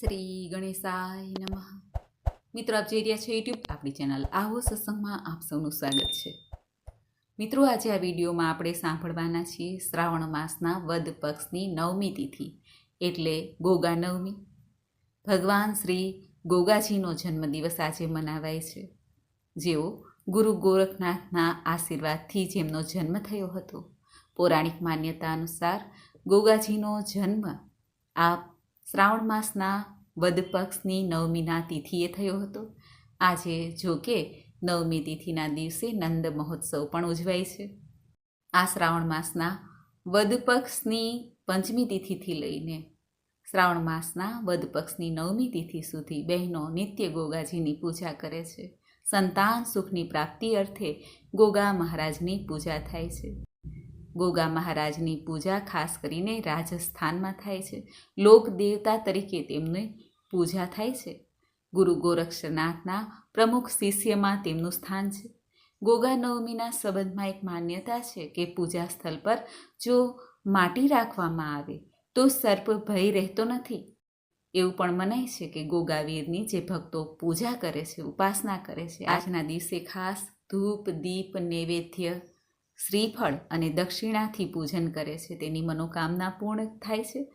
શ્રી ગણેશાય નમઃ. મિત્રો, આપ જોઈ રહ્યા છો યુટ્યુબ આપણી ચેનલ આવો સત્સંગમાં આપ સૌનું સ્વાગત છે. મિત્રો, આજે આ વિડીયોમાં આપણે સાંભળવાના છીએ શ્રાવણ માસના વદ પક્ષની નવમી તિથિ, એટલે ગોગા નવમી. ભગવાન શ્રી ગોગાજીનો જન્મદિવસ આજે મનાવાય છે. જેઓ ગુરુ ગોરખનાથના આશીર્વાદથી જેમનો જન્મ થયો હતો. પૌરાણિક માન્યતા અનુસાર ગોગાજીનો જન્મ આ શ્રાવણ માસના વદ પક્ષની નવમીના તિથિએ થયો હતો. આજે જો કે નવમી તિથિના દિવસે નંદ મહોત્સવ પણ ઉજવાય છે. આ શ્રાવણ માસના વદ પક્ષની પંચમી તિથિથી લઈને શ્રાવણ માસના વદ પક્ષની નવમી તિથિ સુધી બહેનો નિત્ય ગોગાજીની પૂજા કરે છે. સંતાન સુખની પ્રાપ્તિ અર્થે ગોગા મહારાજની પૂજા થાય છે. ગોગા મહારાજની પૂજા ખાસ કરીને રાજસ્થાનમાં થાય છે. લોક દેવતા તરીકે તેમની પૂજા થાય છે. ગુરુ ગોરક્ષનાથના પ્રમુખ શિષ્યમાં તેમનું સ્થાન છે. ગોગા નવમીના સંબંધમાં એક માન્યતા છે કે પૂજા સ્થળ પર જો માટી રાખવામાં આવે, તો સર્પ ભય રહેતો નથી. એવું પણ મનાય છે કે ગોગાવીરની જે ભક્તો પૂજા કરે છે, ઉપાસના કરે છે, આજના દિવસે ખાસ ધૂપ, દીપ, નૈવેદ્ય શ્રીફળ અને દક્ષિણાથી પૂજન કરે છે. તેની મનોકામના પૂર્ણ થાય છે.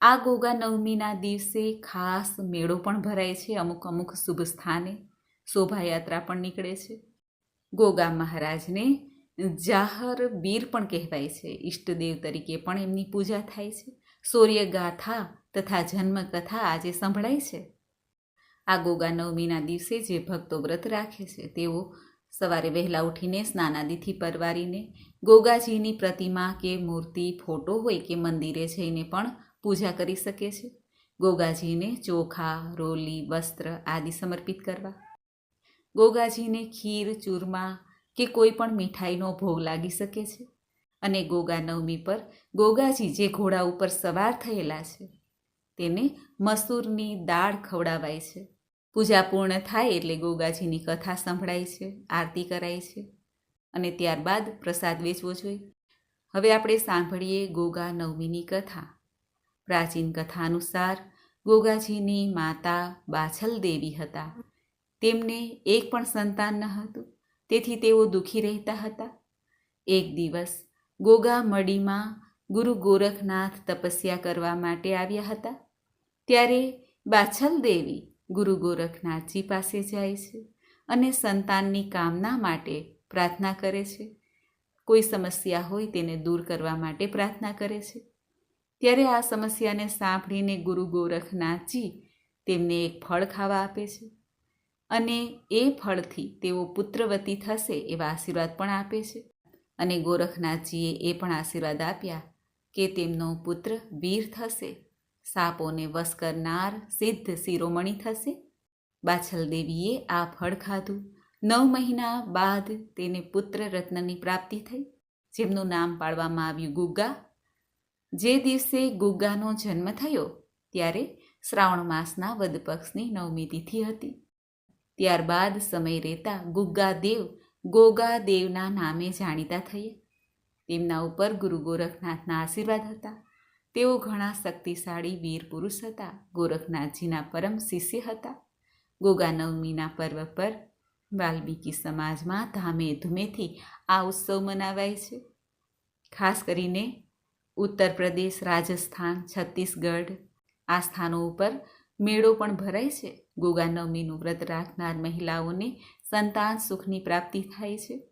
આ ગોગા નવમીના દિવસે ખાસ મેળો પણ ભરાય છે. અમુક અમુક શુભ સ્થાને શોભાયાત્રા પણ નીકળે છે. ગોગા મહારાજને જાહર બીર પણ કહેવાય છે. ઈષ્ટદેવ તરીકે પણ એમની પૂજા થાય છે. સૂર્યગાથા તથા જન્મકથા આજે સંભળાય છે. આ ગોગા નવમીના દિવસે જે ભક્તો વ્રત રાખે છે, તેઓ સવારે વહેલા ઉઠીને સ્નાનાદિથી પરવારીને, ગોગાજીની પ્રતિમા કે મૂર્તિ, ફોટો હોય કે મંદિરે જઈને પણ પૂજા કરી શકે છે. ગોગાજીને ચોખા, રોલી, વસ્ત્ર આદિ સમર્પિત કરવા. ગોગાજીને ખીર, ચૂરમા કે કોઈ પણ મીઠાઈનો ભોગ લાગી શકે છે. અને ગોગા નવમી પર ગોગાજી જે ઘોડા ઉપર સવાર થયેલા છે, તેને મસૂરની દાળ ખવડાવાય છે. પૂજા પૂર્ણ થાય એટલે ગોગાજીની કથા સંભળાય છે, આરતી કરાય છે અને ત્યારબાદ પ્રસાદ વેચવો જોઈએ. હવે આપણે સાંભળીએ ગોગા નવમીની કથા. પ્રાચીન કથા અનુસાર ગોગાજીની માતા બાછલ દેવી હતા. તેમને એક પણ સંતાન ન હતું. તેથી તેઓ દુઃખી રહેતા હતા. એક દિવસ ગોગા મડીમાં ગુરુ ગોરખનાથ તપસ્યા કરવા માટે આવ્યા હતા. ત્યારે બાછલ દેવી ગુરુ ગોરખનાથજી પાસે જાય છે અને સંતાનની કામના માટે પ્રાર્થના કરે છે. કોઈ સમસ્યા હોય તેને દૂર કરવા માટે પ્રાર્થના કરે છે. ત્યારે આ સમસ્યાને સાંભળીને ગુરુ ગોરખનાથજી તેમને એક ફળ ખાવા આપે છે અને એ ફળથી તેઓ પુત્રવતી થશે એવા આશીર્વાદ પણ આપે છે. અને ગોરખનાથજીએ એ પણ આશીર્વાદ આપ્યા કે તેમનો પુત્ર વીર થશે. સાપોને વશ કરનાર સિદ્ધ શિરોમણી થશે. બાછલ દેવીએ આ ફળ ખાધું. નવ મહિના બાદ તેને પુત્ર રત્નની પ્રાપ્તિ થઈ. જેમનું નામ પાડવામાં આવ્યું ગુગ્ગા જે દિવસે ગુગ્ગાનો જન્મ થયો, ત્યારે શ્રાવણ માસના વદપક્ષની નવમી તિથિ હતી. ત્યારબાદ સમય રહેતા ગુગ્ગા દેવ ગોગા દેવના નામે જાણીતા થયા. તેમના ઉપર ગુરુ ગોરખનાથના આશીર્વાદ હતા. તેઓ ઘણા શક્તિશાળી વીર પુરુષ હતા. ગોરખનાથજીના પરમ શિષ્ય હતા. ગોગાનવમીના પર્વ પર વાલ્મીકી સમાજમાં ધામે ધૂમેથી આ ઉત્સવ મનાવાય છે. ખાસ કરીને ઉત્તર પ્રદેશ, રાજસ્થાન, છત્તીસગઢ આ સ્થાનો ઉપર મેળો પણ ભરાય છે. ગોગાનવમીનું વ્રત રાખનાર મહિલાઓને સંતાન સુખની પ્રાપ્તિ થાય છે.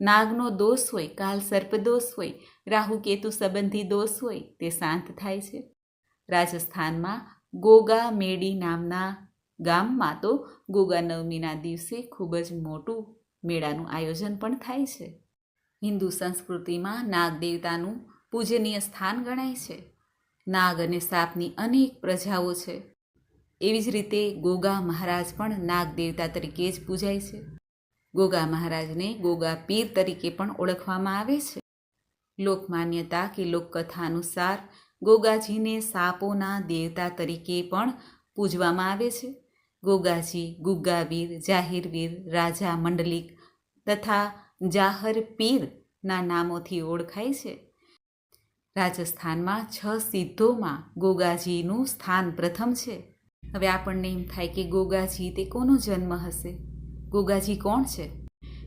નાગનો દોષ હોય, કાલ સર્પ દોષ હોય, રાહુ કેતુ સંબંધી દોષ હોય, તે શાંત થાય છે. રાજસ્થાનમાં ગોગા મેડી નામના ગામમાં તો ગોગા નવમીના દિવસે ખૂબ જ મોટું મેળાનું આયોજન પણ થાય છે. હિન્દુ સંસ્કૃતિમાં નાગ દેવતાનું પૂજનીય સ્થાન ગણાય છે. નાગ અને સાપની અનેક પ્રજાઓ છે. એવી જ રીતે ગોગા મહારાજ પણ નાગ દેવતા તરીકે જ પૂજાય છે. ગોગા મહારાજને ગોગા પીર તરીકે પણ ઓળખવામાં આવે છે. લોકમાન્યતા કે લોકકથા અનુસાર ગોગાજીને સાપોના દેવતા તરીકે પણ પૂજવામાં આવે છે. ગોગાજી ગુગ્ગાવીર, જાહેરવીર, રાજા મંડલિક તથા જાહર પીરના નામોથી ઓળખાય છે. રાજસ્થાનમાં છ સિદ્ધોમાં ગોગાજીનું સ્થાન પ્રથમ છે. હવે આપણને એમ થાય કે ગોગાજી તે કોનો જન્મ હશે? ગોગાજી કોણ છે?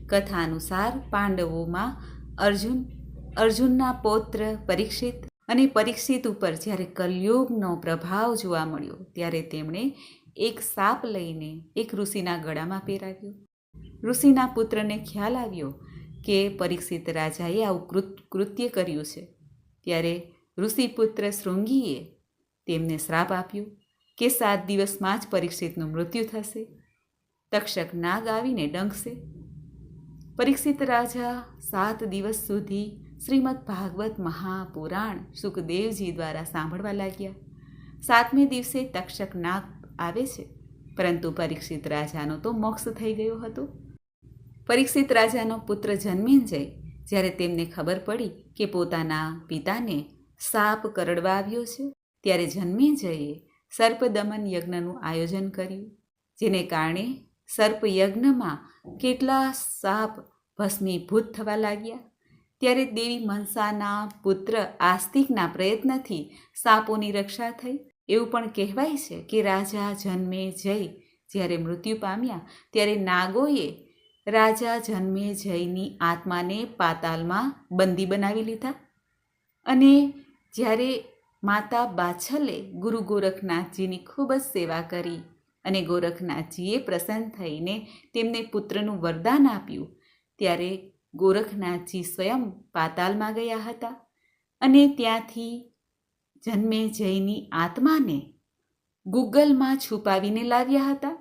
કથા અનુસાર પાંડવોમાં અર્જુન, અર્જુનના પૌત્ર પરીક્ષિત અને પરીક્ષિત ઉપર જ્યારે કલયુગનો પ્રભાવ જોવા મળ્યો, ત્યારે તેમણે એક સાપ લઈને એક ઋષિના ગળામાં પહેરાવ્યો. ઋષિના પુત્રને ખ્યાલ આવ્યો કે પરીક્ષિત રાજાએ આવું કૃત, કૃત્ય કર્યું છે. ત્યારે ઋષિપુત્ર શૃંગીએ તેમને શ્રાપ આપ્યો કે સાત દિવસમાં જ પરીક્ષિતનું મૃત્યુ થશે. તક્ષક નાગ આવીને ડંખશે. પરીક્ષિત રાજા સાત દિવસ સુધી શ્રીમદ ભાગવત મહાપુરાણ સુખદેવજી દ્વારા સાંભળવા લાગ્યા. સાતમે દિવસે તક્ષક નાગ આવે છે, પરંતુ પરીક્ષિત રાજાનો તો મોક્ષ થઈ ગયો હતો. પરીક્ષિત રાજાનો પુત્ર જન્મેન્જય, જ્યારે તેમને ખબર પડી કે પોતાના પિતાને સાપ કરડવા આવ્યો છે, ત્યારે જન્મેજયે સર્પદમન યજ્ઞનું આયોજન કર્યું, જેને કારણે સર્પયજ્ઞમાં કેટલા સાપ ભસ્મીભૂત થવા લાગ્યા? ત્યારે દેવી મનસાના પુત્ર આસ્તિકના પ્રયત્નથી સાપોની રક્ષા થઈ. એવું પણ કહેવાય છે કે રાજા જન્મે જય જ્યારે મૃત્યુ પામ્યા, ત્યારે નાગોએ રાજા જન્મે જયની આત્માને પાતાલમાં બંદી બનાવી લીધા. અને જ્યારે માતા બાછલે ગુરુ ગોરખનાથજીની ખૂબ જ સેવા કરી અને ગોરખનાથજીએ પ્રસન્ન થઈને તેમને પુત્રનું વરદાન આપ્યું. ત્યારે ગોરખનાથજી સ્વયં પાતાલમાં ગયા હતા અને ત્યાંથી જન્મે જયની આત્માને ગૂગલમાં છુપાવીને લાવ્યા હતા.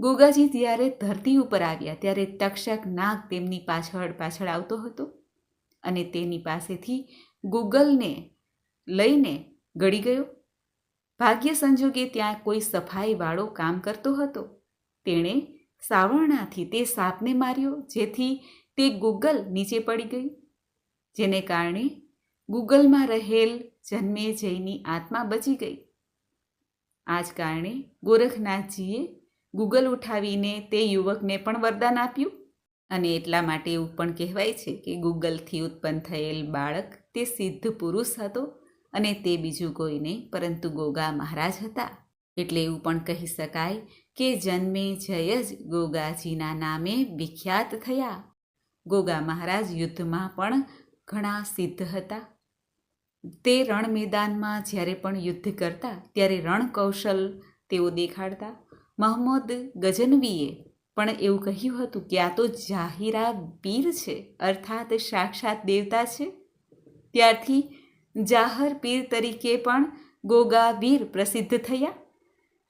ગોગાજી જ્યારે ધરતી ઉપર આવ્યા ત્યારે તક્ષક નાગ તેમની પાછળ પાછળ આવતો હતો અને તેની પાસેથી ગૂગલને લઈને ગળી ગયો. ભાગ્ય સંજોગે ત્યાં કોઈ સફાઈવાળો કામ કરતો હતો. તેણે સાવરણાથી તે સાપને માર્યો, જેથી તે ગૂગલ નીચે પડી ગઈ. જેને કારણે ગૂગલમાં રહેલ જન્મે જયની આત્મા બચી ગઈ. આ જ કારણે ગોરખનાથજીએ ગૂગલ ઉઠાવીને તે યુવકને પણ વરદાન આપ્યું. અને એટલા માટે એવું પણ કહેવાય છે કે ગૂગલથી ઉત્પન્ન થયેલ બાળક તે સિદ્ધ પુરુષ હતો. અને તે બીજું કોઈ નહીં, પરંતુ ગોગા મહારાજ હતા. એટલે એવું પણ કહી શકાય કે જન્મે જય જ ગોગાજીના નામે વિખ્યાત થયા. ગોગા મહારાજ યુદ્ધમાં પણ ઘણા સિદ્ધ હતા. તે રણ મેદાનમાં જ્યારે પણ યુદ્ધ કરતા, ત્યારે રણ કૌશલ તેઓ દેખાડતા. મહમ્મદ ગજનવીએ પણ એવું કહ્યું હતું કે આ તો જાહિરા બીર છે, અર્થાત સાક્ષાત દેવતા છે. ત્યારથી જાહર પીર તરીકે પણ ગોગા વીર પ્રસિદ્ધ થયા.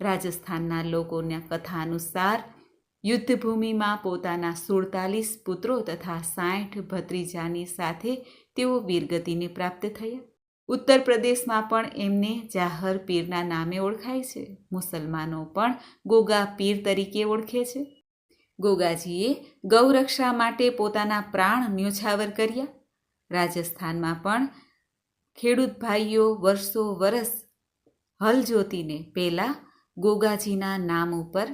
રાજસ્થાનના લોકોના કથા અનુસાર યુદ્ધભૂમિમાં પોતાના સુડતાલીસ પુત્રો તથા સાઠ ભત્રીજાની સાથે તેઓ વીરગતિને પ્રાપ્ત થયા. ઉત્તર પ્રદેશમાં પણ એમને જાહર પીરના નામે ઓળખાય છે. મુસલમાનો પણ ગોગા પીર તરીકે ઓળખે છે. ગોગાજીએ ગૌરક્ષા માટે પોતાના પ્રાણ ન્યોછાવર કર્યા. રાજસ્થાનમાં પણ ખેડૂત ભાઈઓ વર્ષો વરસ હલ જોતીને પહેલાં ગોગાજીના નામ ઉપર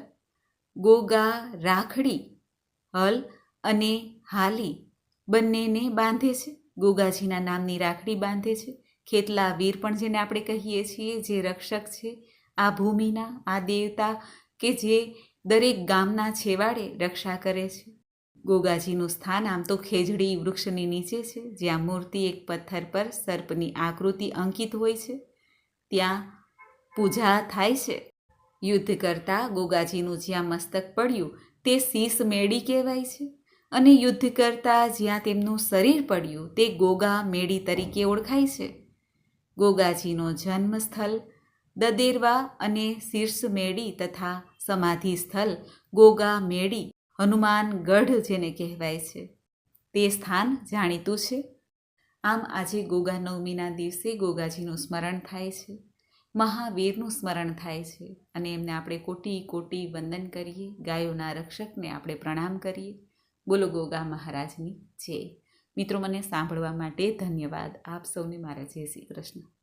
ગોગા રાખડી હલ અને હાલી બંનેને બાંધે છે. ગોગાજીના નામની રાખડી બાંધે છે. ખેતલા વીર પણ જેને આપણે કહીએ છીએ, જે રક્ષક છે, આ ભૂમિના, આ દેવતા કે જે દરેક ગામના છેવાડે રક્ષા કરે છે. ગોગાજીનું સ્થાન આમ તો ખેજડી વૃક્ષની નીચે છે, જ્યાં મૂર્તિ એક પથ્થર પર સર્પની આકૃતિ અંકિત હોય છે. ત્યાં પૂજા થાય છે. યુદ્ધ કરતાં ગોગાજીનું જ્યાં મસ્તક પડ્યું, તે શીશ મેળી કહેવાય છે. અને યુદ્ધ કરતાં જ્યાં તેમનું શરીર પડ્યું, તે ગોગા મેળી તરીકે ઓળખાય છે. ગોગાજીનો જન્મ સ્થળ, દદેરવા અને શીર્ષ મેળી તથા સમાધિ સ્થળ ગોગા મેળી હનુમાનગઢ જેને કહેવાય છે. તે સ્થાન જાણીતું છે. આમ આજે ગોગા નવમીના દિવસે ગોગાજીનું સ્મરણ થાય છે. મહાવીરનું સ્મરણ થાય છે અને એમને આપણે કોટી કોટી વંદન કરીએ. ગાયોના રક્ષકને આપણે પ્રણામ કરીએ. બોલો ગોગા મહારાજની જય. મિત્રો, મને સાંભળવા માટે ધન્યવાદ. આપ સૌને મારા જય શ્રી કૃષ્ણ.